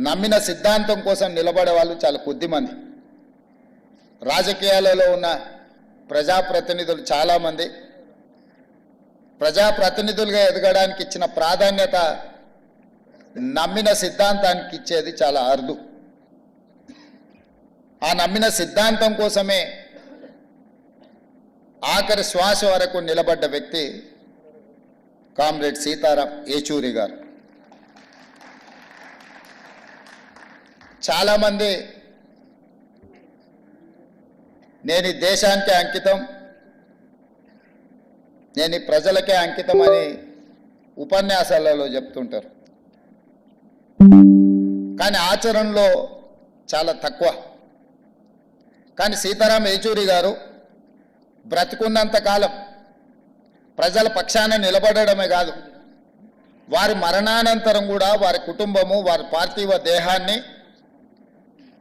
నమ్మిన సిద్ధాంతం కోసం నిలబడే వాళ్ళు చాలా కొద్దిమంది. రాజకీయాలలో ఉన్న ప్రజాప్రతినిధులు చాలామంది. ప్రజాప్రతినిధులుగా ఎదగడానికి ఇచ్చిన ప్రాధాన్యత నమ్మిన సిద్ధాంతానికి ఇచ్చేది చాలా అరుదు. ఆ నమ్మిన సిద్ధాంతం కోసమే ఆఖరి శ్వాస వరకు నిలబడ్డ వ్యక్తి కామ్రేడ్ సీతారాం ఏచూరి గారు. చాలామంది నేను ఈ అంకితం నేను ప్రజలకే అంకితం అని ఉపన్యాసాలలో చెప్తుంటారు. కానీ ఆచరణలో చాలా తక్కువ. కానీ సీతారాం ఏచూరి గారు బ్రతికున్నంత కాలం ప్రజల పక్షాన నిలబడడమే కాదు వారి మరణానంతరం కూడా వారి కుటుంబము వారి పార్థివ దేహాన్ని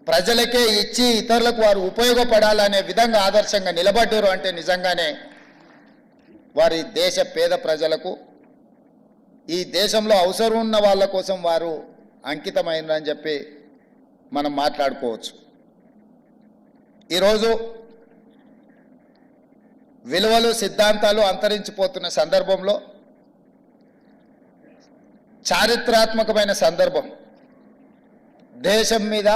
ప్రజలకే ఇచ్చి ఇతరులకు వారు ఉపయోగపడాలనే విధంగా ఆదర్శంగా నిలబడ్డారు అంటే నిజంగానే వారి దేశ పేద ప్రజలకు ఈ దేశంలో అవసరం ఉన్న వాళ్ళ కోసం వారు అంకితమైందని చెప్పి మనం మాట్లాడుకోవచ్చు. ఈరోజు విలువలు సిద్ధాంతాలు అంతరించిపోతున్న సందర్భంలో చారిత్రాత్మకమైన సందర్భం దేశం మీద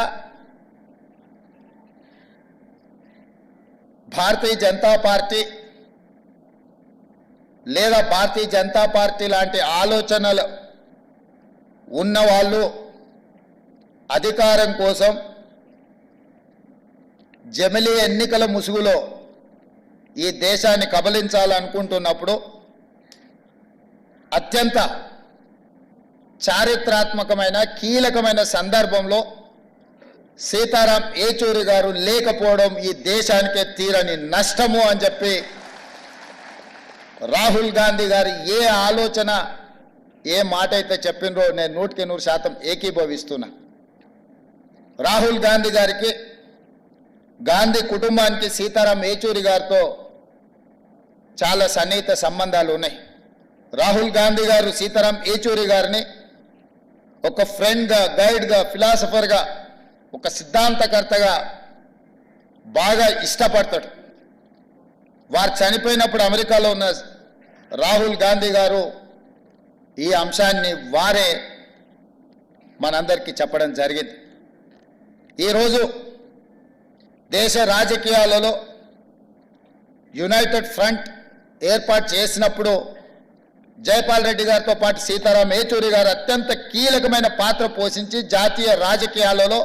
భారతీయ జనతా పార్టీ లేదా భారతీయ జనతా పార్టీ లాంటి ఆలోచనలు ఉన్నవాళ్ళు అధికారం కోసం జమిలీ ఎన్నికల ముసుగులో ఈ దేశాన్ని కబలించాలనుకుంటున్నప్పుడు అత్యంత చారిత్రాత్మకమైన కీలకమైన సందర్భంలో సీతారాం ఏచూరి గారు లేకపోవడం ఈ దేశానికే తీరని నష్టము అని చెప్పి రాహుల్ గాంధీ గారు ఏ ఆలోచన ఏ మాట అయితే చెప్పినరో నేను నూటికి నూరు శాతం ఏకీభవిస్తున్నా. రాహుల్ గాంధీ గారికి గాంధీ కుటుంబానికి సీతారాం ఏచూరి గారితో చాలా సన్నిహిత సంబంధాలు ఉన్నాయి. రాహుల్ గాంధీ గారు సీతారాం ఏచూరి గారిని ఒక ఫ్రెండ్గా గైడ్గా ఫిలాసఫర్గా ఒక సిద్ధాంతకర్తగా బాగా ఇష్టపడతాడు. వారు చనిపోయినప్పుడు అమెరికాలో ఉన్న రాహుల్ గాంధీ గారు ఈ అంశాన్ని వారే మనందరికీ చెప్పడం జరిగింది. ఈరోజు దేశ రాజకీయాలలో యునైటెడ్ ఫ్రంట్ ఏర్పాటు చేసినప్పుడు జైపాల్ రెడ్డి గారితో పాటు సీతారాం ఏచూరి గారు అత్యంత కీలకమైన పాత్ర పోషించి జాతీయ రాజకీయాలలో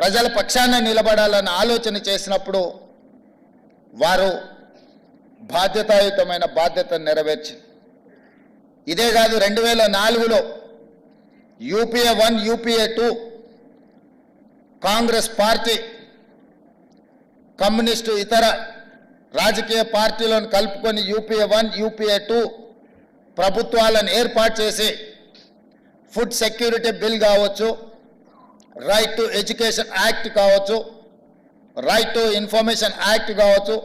ప్రజల పక్షాన నిలబడాలని ఆలోచన చేసినప్పుడు వారు బాధ్యతాయుతమైన బాధ్యతను నెరవేర్చి ఇదే కాదు రెండు వేల నాలుగులో UPA one UPA two Congress party communist ఇతర రాజకీయ పార్టీలను కలుపుకొని యూపీఏ వన్ యూపీఏ టూ ప్రభుత్వాలను ఏర్పాటు చేసి ఫుడ్ సెక్యూరిటీ బిల్ కావచ్చు రైట్ టు ఎడ్యుకేషన్ యాక్ట్ కావచ్చు రైట్ టు ఇన్ఫర్మేషన్ యాక్ట్ కావచ్చు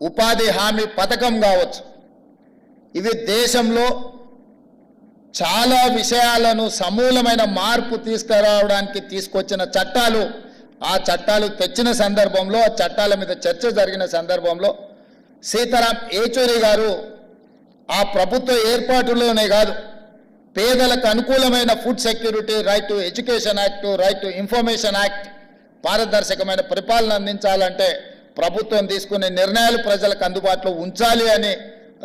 ఉపాధి హామీ పథకం కావచ్చు. ఇవి దేశంలో చాలా విషయాలను సమూలమైన మార్పు తీసుకురావడానికి తీసుకొచ్చిన చట్టాలు ఆ చట్టాలు తెచ్చిన సందర్భంలో ఆ చట్టాల మీద చర్చ జరిగిన సందర్భంలో సీతారాం ఏచూరి గారు ఆ ప్రభుత్వ ఏర్పాటులోనే కాదు పేదలకు అనుకూలమైన food security right to education act right to information act పారదర్శకమైన పరిపాలన అందించాలంటే ప్రభుత్వం తీసుకునే నిర్ణయాలు ప్రజలకు అందుబాటులో ఉంచాలి అని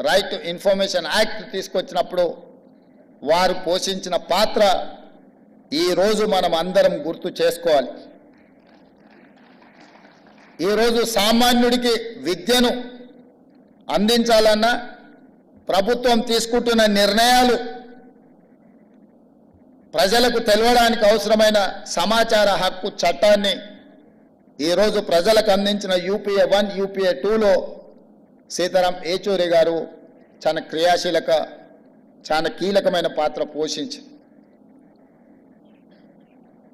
రైట్ టు ఇన్ఫర్మేషన్ యాక్ట్ తీసుకొచ్చినప్పుడు వారు పోషించిన పాత్ర ఈరోజు మనం అందరం గుర్తు చేసుకోవాలి. ఈరోజు సామాన్యుడికి విద్యను అందించాలన్నా ప్రభుత్వం తీసుకుంటున్న నిర్ణయాలు ప్రజలకు తెలవడానికి అవసరమైన సమాచార హక్కు చట్టాన్ని ఈరోజు ప్రజలకు అందించిన యూపీఏ వన్ యూపీఏ టూలో సీతారాం ఏచూరి గారు చాలా క్రియాశీలక చాలా కీలకమైన పాత్ర పోషించి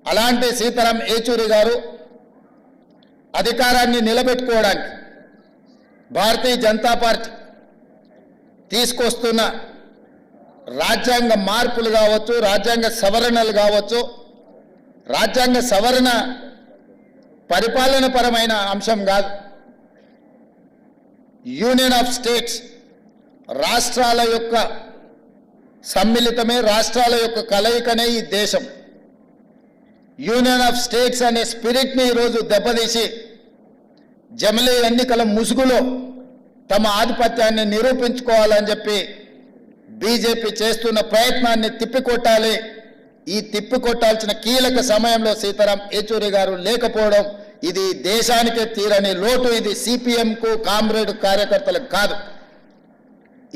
అలాంటి సీతారాం ఏచూరి గారు అధికారాన్ని నిలబెట్టుకోవడానికి భారతీయ జనతా పార్టీ తీసుకొస్తున్న రాజ్యాంగ మార్పులు కావచ్చు రాజ్యాంగ సవరణలు కావచ్చు రాజ్యాంగ సవరణ పరిపాలనపరమైన అంశం కాదు. యూనియన్ ఆఫ్ స్టేట్స్ రాష్ట్రాల యొక్క సమ్మిళితమే రాష్ట్రాల యొక్క కలయికనే ఈ దేశం. యూనియన్ ఆఫ్ స్టేట్స్ అనే స్పిరిట్ని ఈరోజు దెబ్బతీసి జమిలీ ఎన్నికల ముసుగులో తమ ఆధిపత్యాన్ని నిరూపించుకోవాలని చెప్పి బీజేపీ చేస్తున్న ప్రయత్నాన్ని తిప్పికొట్టాలి. ఈ తిప్పికొట్టాల్సిన కీలక సమయంలో సీతారాం యేచూరి గారు లేకపోవడం ఇది దేశానికే తీరని లోటు ఇది సిపిఎంకు కామ్రేడ్ కార్యకర్తలకు కాదు.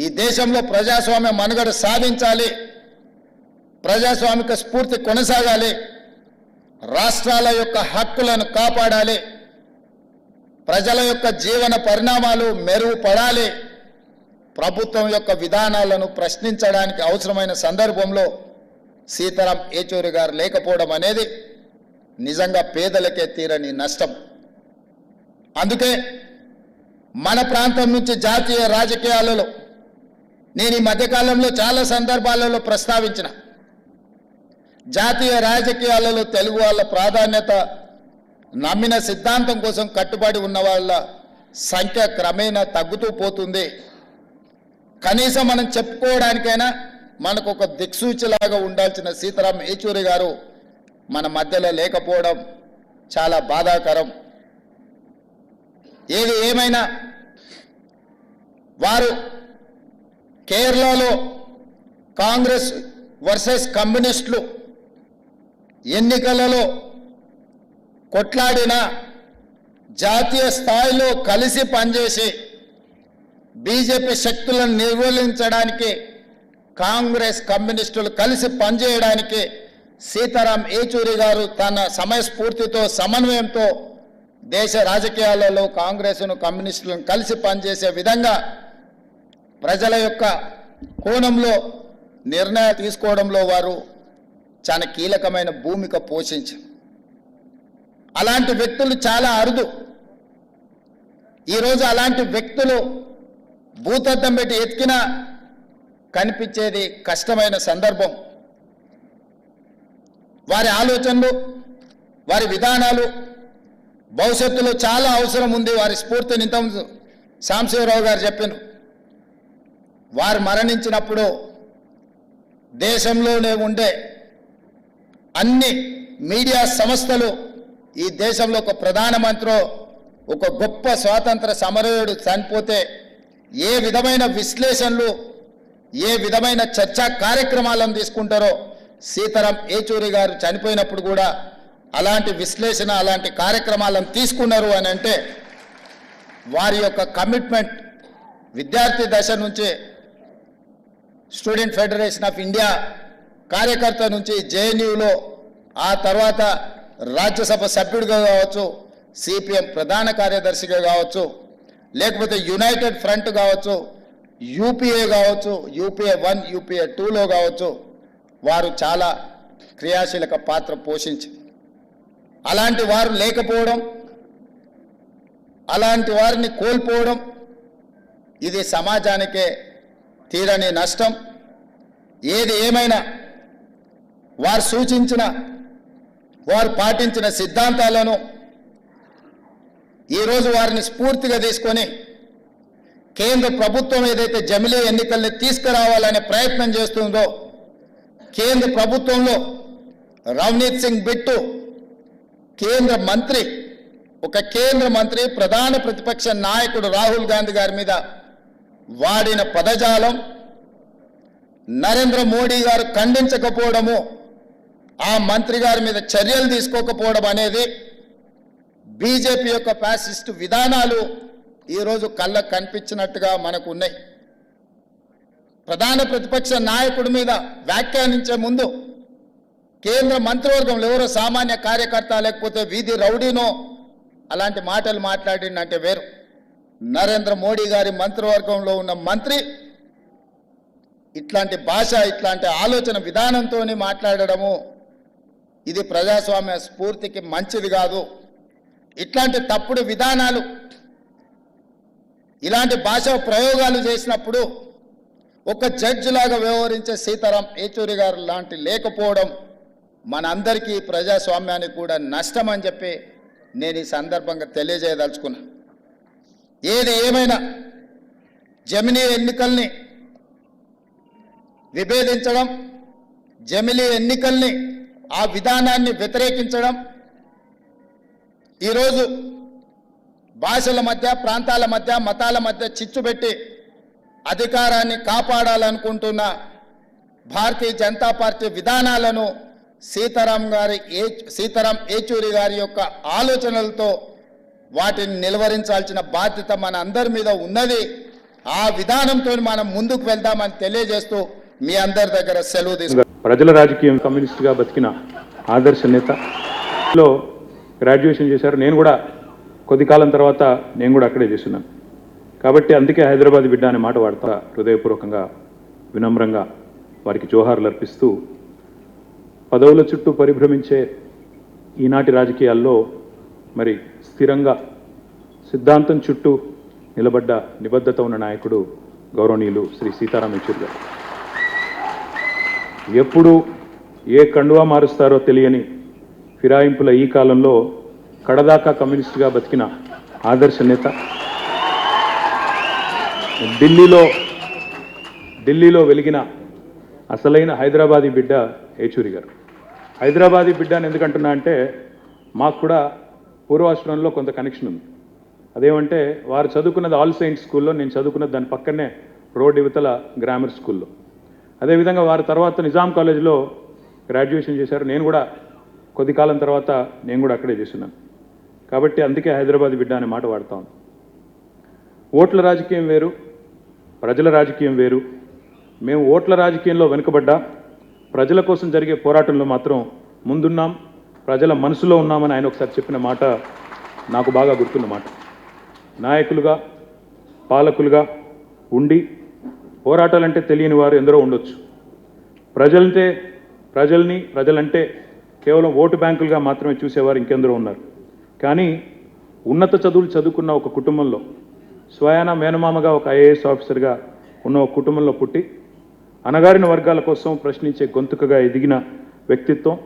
ఈ దేశంలో ప్రజాస్వామ్య మనుగడ సాధించాలి. ప్రజాస్వామిక స్ఫూర్తి కొనసాగాలి. రాష్ట్రాల యొక్క హక్కులను కాపాడాలి. ప్రజల యొక్క జీవన పరిణామాలు మెరుగుపడాలి. ప్రభుత్వం యొక్క విధానాలను ప్రశ్నించడానికి అవసరమైన సందర్భంలో సీతారాం ఏచూరి గారు లేకపోవడం అనేది నిజంగా పేదలకే తీరని నష్టం. అందుకే మన ప్రాంతం నుంచి జాతీయ రాజకీయాలలో నేను ఈ మధ్యకాలంలో చాలా సందర్భాలలో ప్రస్తావించిన జాతీయ రాజకీయాలలో తెలుగు వాళ్ళ ప్రాధాన్యత నమ్మిన సిద్ధాంతం కోసం కట్టుబడి ఉన్న వాళ్ళ సంఖ్య క్రమేణా తగ్గుతూ పోతుంది. కనీసం మనం చెప్పుకోవడానికైనా మనకు ఒక దిక్సూచిలాగా ఉండాల్సిన సీతారాం యేచూరి గారు మన మధ్యలో లేకపోవడం చాలా బాధాకరం. ఏది ఏమైనా వారు కేరళలో కాంగ్రెస్ వర్సెస్ కమ్యూనిస్టులు ఎన్నికలలో కొట్లాడిన జాతీయ స్థాయిలో కలిసి పనిచేసి బీజేపీ శక్తులను నిర్మూలించడానికి కాంగ్రెస్ కమ్యూనిస్టులు కలిసి పనిచేయడానికి సీతారాం ఏచూరి గారు తన సమయస్ఫూర్తితో సమన్వయంతో దేశ రాజకీయాలలో కాంగ్రెస్ను కమ్యూనిస్టులను కలిసి పనిచేసే విధంగా ప్రజల యొక్క కోణంలో నిర్ణయాలు తీసుకోవడంలో వారు చాలా కీలకమైన భూమిక పోషించారు. అలాంటి వ్యక్తులు చాలా అరుదు. ఈరోజు అలాంటి వ్యక్తులు భూతద్దం పెట్టి ఎతికినా కనిపించేది కష్టమైన సందర్భం. వారి ఆలోచనలు వారి విధానాలు భవిష్యత్తులో చాలా అవసరం ఉంది వారి స్ఫూర్తిని ఇంత సాంశివరావు గారు చెప్పాను వారు మరణించినప్పుడు దేశంలోనే ఉండే అన్ని మీడియా సంస్థలు ఈ దేశంలో ఒక ప్రధానమంత్రి ఒక గొప్ప స్వాతంత్ర సమరయుడు చనిపోతే ఏ విధమైన విశ్లేషణలు ఏ విధమైన చర్చా కార్యక్రమాలను తీసుకుంటారో సీతారాం ఏచూరి గారు చనిపోయినప్పుడు కూడా అలాంటి విశ్లేషణ అలాంటి కార్యక్రమాలను తీసుకున్నారు అని అంటే వారి యొక్క కమిట్మెంట్ విద్యార్థి దశ నుంచే స్టూడెంట్ ఫెడరేషన్ ఆఫ్ ఇండియా కార్యకర్త నుంచి జేఎన్యూలో ఆ తర్వాత రాజ్యసభ సభ్యుడిగా కావచ్చు సిపిఎం ప్రధాన కార్యదర్శిగా కావచ్చు లేకపోతే యునైటెడ్ ఫ్రంట్ కావచ్చు యూపీఏ కావచ్చు యూపీఏ వన్ యూపీఏ టూలో కావచ్చు వారు చాలా క్రియాశీలక పాత్ర పోషించి అలాంటి వారు లేకపోవడం అలాంటి వారిని కోల్పోవడం ఇది సమాజానికే తీరని నష్టం. ఏది ఏమైనా వారు సూచించిన వారు పాటించిన సిద్ధాంతాలను ఈరోజు వారిని స్ఫూర్తిగా తీసుకొని కేంద్ర ప్రభుత్వం ఏదైతే జమిలీ ఎన్నికల్ని తీసుకురావాలనే ప్రయత్నం చేస్తుందో కేంద్ర ప్రభుత్వంలో రవనీత్ సింగ్ బిట్టు కేంద్ర మంత్రి ఒక కేంద్ర మంత్రి ప్రధాన ప్రతిపక్ష నాయకుడు రాహుల్ గాంధీ గారి మీద వాడిన పదజాలం నరేంద్ర మోడీ గారు ఖండించకపోవడము ఆ మంత్రి గారి మీద చర్యలు తీసుకోకపోవడం అనేది బీజేపీ యొక్క ఫ్యాసిస్ట్ విధానాలు ఈరోజు కళ్ళకు కనిపించినట్టుగా మనకు ఉన్నాయి. ప్రధాన ప్రతిపక్ష నాయకుడి మీద వ్యాఖ్యానించే ముందు కేంద్ర మంత్రివర్గంలో ఎవరో సామాన్య కార్యకర్త లేకపోతే వీధి రౌడీనో అలాంటి మాటలు మాట్లాడిందంటే వేరు. నరేంద్ర మోడీ గారి మంత్రివర్గంలో ఉన్న మంత్రి ఇట్లాంటి భాష ఇట్లాంటి ఆలోచన విధానంతో మాట్లాడడము ఇది ప్రజాస్వామ్య స్ఫూర్తికి మంచిది కాదు. ఇట్లాంటి తప్పుడు విధానాలు ఇలాంటి భాష ప్రయోగాలు చేసినప్పుడు ఒక జడ్జి లాగా వ్యవహరించే సీతారాం ఏచూరి గారు లాంటి లేకపోవడం మనందరికీ ప్రజాస్వామ్యానికి కూడా నష్టం అని చెప్పి నేను ఈ సందర్భంగా తెలియజేయదలుచుకున్నా. ఏది ఏమైనా జమినీ ఎన్నికల్ని విభేదించడం జమిలీ ఎన్నికల్ని ఆ విధానాన్ని వ్యతిరేకించడం ఈరోజు భాషల మధ్య ప్రాంతాల మధ్య మతాల మధ్య చిచ్చు పెట్టి అధికారాన్ని కాపాడాలనుకుంటున్న భారతీయ జనతా పార్టీ విధానాలను సీతారాం గారి ఏ సీతారాం ఏచూరి గారి యొక్క ఆలోచనలతో వాటిని నిలువరించాల్సిన బాధ్యత మన అందరి మీద ఉన్నది. ఆ విధానంతో మనం ముందుకు వెళ్దామని తెలియజేస్తూ మీ అందరి దగ్గర సెలవు తీసుకు ప్రజల రాజకీయం కమ్యూనిస్ట్గా బతికిన ఆదర్శ నేత లో గ్రాడ్యుయేషన్ చేశారు. నేను కూడా కొద్ది కాలం తర్వాత నేను కూడా అక్కడే చేస్తున్నాను. కాబట్టి అందుకే హైదరాబాద్ బిడ్డ అనే మాట వాడతా హృదయపూర్వకంగా వినమ్రంగా వారికి జోహార్లు అర్పిస్తూ పదవుల చుట్టూ పరిభ్రమించే ఈనాటి రాజకీయాల్లో మరి స్థిరంగా సిద్ధాంతం చుట్టూ నిలబడ్డ నిబద్ధత ఉన్న నాయకుడు గౌరవనీయులు శ్రీ సీతారాం యెచూరి గారు. ఎప్పుడు ఏ కండువా మారుస్తారో తెలియని ఫిరాయింపుల ఈ కాలంలో కడదాకా కమ్యూనిస్టుగా బతికిన ఆదర్శ నేత. ఢిల్లీలో ఢిల్లీలో వెలిగిన అసలైన హైదరాబాదీ బిడ్డ ఏచూరి గారు. హైదరాబాదీ బిడ్డ అని ఎందుకంటున్నా అంటే మాకు కూడా పూర్వాశ్రమంలో కొంత కనెక్షన్ ఉంది. అదేమంటే వారు చదువుకున్నది ఆల్ సైన్స్ స్కూల్లో నేను చదువుకున్నది దాని పక్కనే రోడ్ యువతల గ్రామర్ స్కూల్లో. అదేవిధంగా వారి తర్వాత నిజాం కాలేజీలో గ్రాడ్యుయేషన్ చేశారు. నేను కూడా కొద్ది కాలం తర్వాత నేను కూడా అక్కడే చేస్తున్నాను. కాబట్టి అందుకే హైదరాబాద్ బిడ్డ అనే మాట వాడతాం ఓట్ల రాజకీయం వేరు ప్రజల రాజకీయం వేరు. మేము ఓట్ల రాజకీయంలో వెనుకబడ్డా ప్రజల కోసం జరిగే పోరాటంలో మాత్రం ముందున్నాం ప్రజల మనసులో ఉన్నామని ఆయన ఒకసారి చెప్పిన మాట నాకు బాగా గుర్తున్న మాట. నాయకులుగా పాలకులుగా ఉండి పోరాటాలంటే తెలియని వారు ఎందరో ఉండొచ్చు. ప్రజలంటే ప్రజల్ని ప్రజలంటే కేవలం ఓటు బ్యాంకులుగా మాత్రమే చూసేవారు ఇంకెందరో ఉన్నారు. కానీ ఉన్నత చదువులు చదువుకున్న ఒక కుటుంబంలో స్వయాన మేనమామగా ఒక ఐఏఎస్ ఆఫీసర్గా ఉన్న ఒక కుటుంబంలో పుట్టి అణగారిన వర్గాల కోసం ప్రశ్నించే గొంతుకగా ఎదిగిన వ్యక్తిత్వం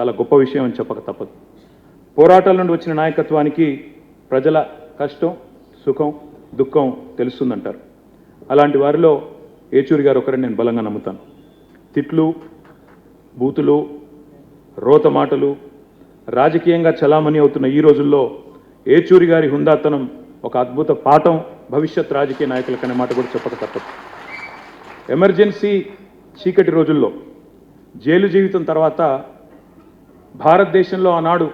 చాలా గొప్ప విషయం అని చెప్పక తప్పదు. పోరాటాల నుండి వచ్చిన నాయకత్వానికి ప్రజల కష్టం సుఖం దుఃఖం తెలుస్తుందంటారు. అలాంటి వారిలో ఏచూరి గారు ఒకరిని నేను బలంగా నమ్ముతాను. తిట్లు బూతులు రోత మాటలు రాజకీయంగా చలామణి అవుతున్న ఈ రోజుల్లో ఏచూరి గారి హుందాతనం ఒక అద్భుత పాఠం భవిష్యత్ రాజకీయ నాయకులకనే మాట కూడా చెప్పక తప్పదు. ఎమర్జెన్సీ చీకటి రోజుల్లో జైలు జీవితం తర్వాత భారతదేశంలో ఆనాడు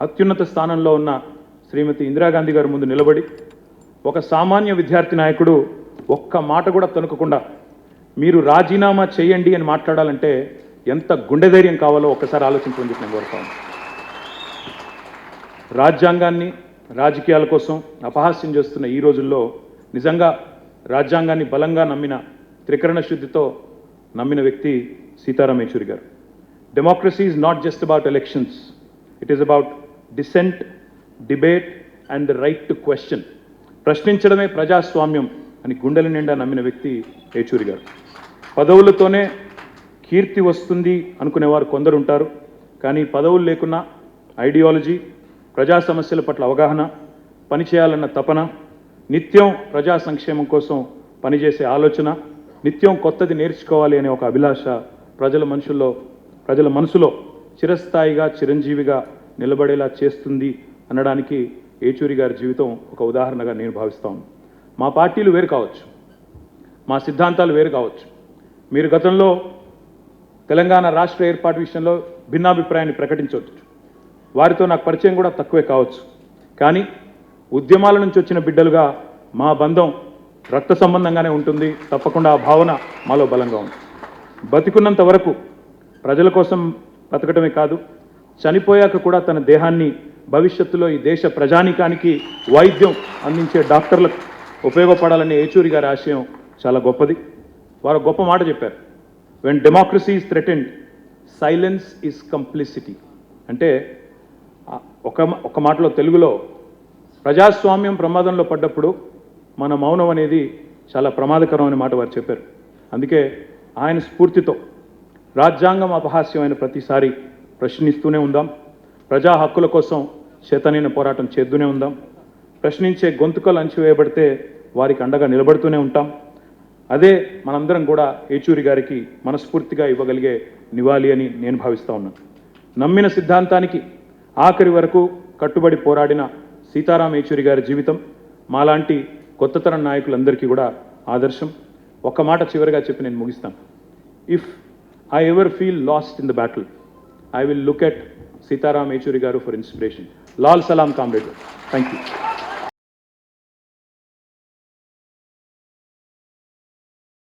అత్యున్నత స్థానంలో ఉన్న శ్రీమతి ఇందిరాగాంధీ గారి ముందు నిలబడి ఒక సామాన్య విద్యార్థి నాయకుడు ఒక్క మాట కూడా తనుకకుండా మీరు రాజీనామా చేయండి అని మాట్లాడాలంటే ఎంత గుండె ధైర్యం కావాలో ఒక్కసారి ఆలోచించమని చెప్పి నేను కోరుతాను రాజ్యాంగాన్ని రాజకీయాల కోసం అపహాస్యం చేస్తున్న ఈ రోజుల్లో నిజంగా రాజ్యాంగాన్ని బలంగా నమ్మిన త్రికరణ శుద్ధితో నమ్మిన వ్యక్తి సీతారాం యేచూరి గారు. Democracy is not just about elections it is about dissent debate and the right to question ప్రశ్నించడమే ప్రజాస్వామ్యం అని గుండెల నిండా నమ్మిన వ్యక్తి ఏచూరి గారు. పదవులతోనే కీర్తి వస్తుంది అనుకునేవారు కొందరు ఉంటారు కానీ పదవులు లేకున్నా ఐడియాలజీ ప్రజా సమస్యల పట్ల అవగాహన పనిచేయాలన్న తపన నిత్యం ప్రజా సంక్షేమం కోసం పనిచేసే ఆలోచన నిత్యం కొత్తది నేర్చుకోవాలి అనే ఒక అభిలాష ప్రజల మనుషుల్లో ప్రజల మనసులో చిరస్థాయిగా చిరంజీవిగా నిలబడేలా చేస్తుంది అనడానికి ఏచూరి గారి జీవితం ఒక ఉదాహరణగా నేను భావిస్తాను మా పార్టీలు వేరు కావచ్చు. మా సిద్ధాంతాలు వేరు కావచ్చు. మీరు గతంలో తెలంగాణ రాష్ట్ర ఏర్పాటు విషయంలో భిన్నాభిప్రాయాన్ని ప్రకటించవచ్చు వారితో నాకు పరిచయం కూడా తక్కువే కావచ్చు. కానీ ఉద్యమాల నుంచి వచ్చిన బిడ్డలుగా మా బంధం రక్త సంబంధంగానే ఉంటుంది. తప్పకుండా ఆ భావన మాలో బలంగా ఉంది. బతికున్నంత వరకు ప్రజల కోసం బతకటమే కాదు చనిపోయాక కూడా తన దేహాన్ని భవిష్యత్తులో ఈ దేశ ప్రజానికానికి వైద్యం అందించే డాక్టర్లకు ఉపయోగపడాలనే ఏచూరి గారి ఆశయం చాలా గొప్పది. వారు గొప్ప మాట చెప్పారు. When democracy is threatened silence is complicity అంటే ఒక ఒక మాటలో తెలుగులో ప్రజాస్వామ్యం ప్రమాదంలో పడ్డప్పుడు మన మౌనం అనేది చాలా ప్రమాదకరం అనే మాట వారు చెప్పారు. అందుకే ఆయన స్ఫూర్తితో రాజ్యాంగం అపహాస్యమైన ప్రతిసారి ప్రశ్నిస్తూనే ఉందాం. ప్రజా హక్కుల కోసం చేతనైన పోరాటం చేద్దూనే ఉందాం. ప్రశ్నించే గొంతుకలు అంచివేయబడితే వారికి అండగా నిలబడుతూనే ఉంటాం. అదే మనందరం కూడా ఏచూరి గారికి మనస్ఫూర్తిగా ఇవ్వగలిగే నివాళి అని నేను భావిస్తా ఉన్నాను నమ్మిన సిద్ధాంతానికి ఆఖరి వరకు కట్టుబడి పోరాడిన సీతారాం ఏచూరి గారి జీవితం మాలాంటి కొత్త తరం నాయకులందరికీ కూడా ఆదర్శం. ఒక్క మాట చివరిగా చెప్పి నేను ముగిస్తాను. If I ever feel lost in the battle I will look at Sitaram Yechury గారు ఫర్ ఇన్స్పిరేషన్ లాల్ సలాం కామ్రేడ్ థ్యాంక్ యూ